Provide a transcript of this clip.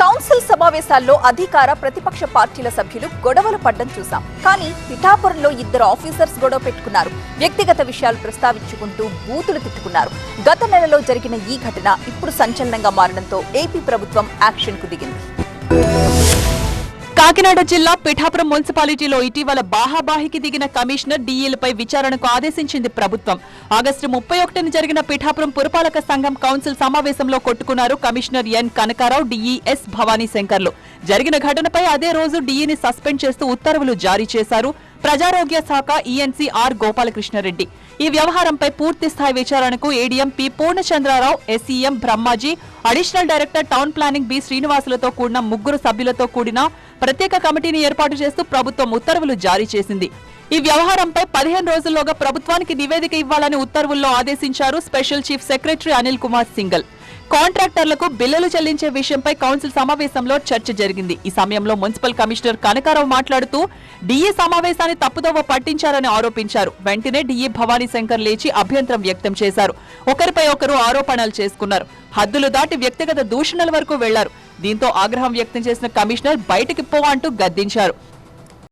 Council సమావేశాల్లో అధికార ప్రతిపక్ష పార్టీల సభ్యులు గొడవలు పడ్డం చూశాం. కానీ పిఠాపురంలో ఇద్దరు ఆఫీసర్స్ గొడవ పెట్టుకున్నారు. వ్యక్తిగత విషయాలు ప్రస్తావించుకుంటూ బూతులు తిట్టుకున్నారు. గత నెలలో జరిగిన ఈ ఘటన ఇప్పుడు సంచలనంగా మారడంతో ఏపీ ప్రభుత్వం యాక్షన్కు దిగింది. కాకినాడ జిల్లా పిఠాపురం మున్సిపాలిటీలో ఇటీవల బాహాబాహికి దిగిన కమిషనర్ డీఈలపై విచారణకు ఆదేశించింది ప్రభుత్వం. ఆగస్టు ముప్పై ఒకటిన జరిగిన పిఠాపురం పురపాలక సంఘం కౌన్సిల్ సమావేశంలో కొట్టుకున్నారు commissioner N. Kanakarao DE S. Bhavani శంకర్లు జరిగిన ఘటనపై అదే రోజు డీఈని సస్పెండ్ చేస్తూ ఉత్తర్వులు జారీ చేశారు ప్రజారోగ్య శాఖ ఈఎన్సీ ఆర్ గోపాలకృష్ణారెడ్డి. ఈ వ్యవహారంపై పూర్తి స్థాయి విచారణకు ADM P Purnachandrarao SEM Brahmaji additional director town planning B శ్రీనివాసులతో కూడిన ముగ్గురు సభ్యులతో కూడిన ప్రత్యేక కమిటీని ఏర్పాటు చేస్తూ ప్రభుత్వం ఉత్తర్వులు జారీ చేసింది. ఈ వ్యవహారంపై పదిహేను రోజుల్లోగా ప్రభుత్వానికి నివేదిక ఇవ్వాలని ఉత్తర్వుల్లో ఆదేశించారు special chief secretary Anil Kumar Singhal. కాంట్రాక్టర్లకు బిల్లులు చెల్లించే విషయంపై కౌన్సిల్ సమావేశంలో చర్చ జరిగింది. ఈ సమయంలో మున్సిపల్ కమిషనర్ కనకారావు మాట్లాడుతూ డీఈ సమావేశాన్ని తప్పుదోవ పట్టించారని ఆరోపించారు. వెంటనే డీఈ భవానీ శంకర్ లేచి అభ్యంతరం వ్యక్తం చేశారు. ఒకరిపై ఒకరు ఆరోపణలు చేసుకున్నారు. హద్దులు దాటి వ్యక్తిగత దూషణల వరకు వెళ్ళారు. దీంతో ఆగ్రహం వ్యక్తం చేసిన కమిషనర్ బయటికి పో అంటూ గద్దించారు.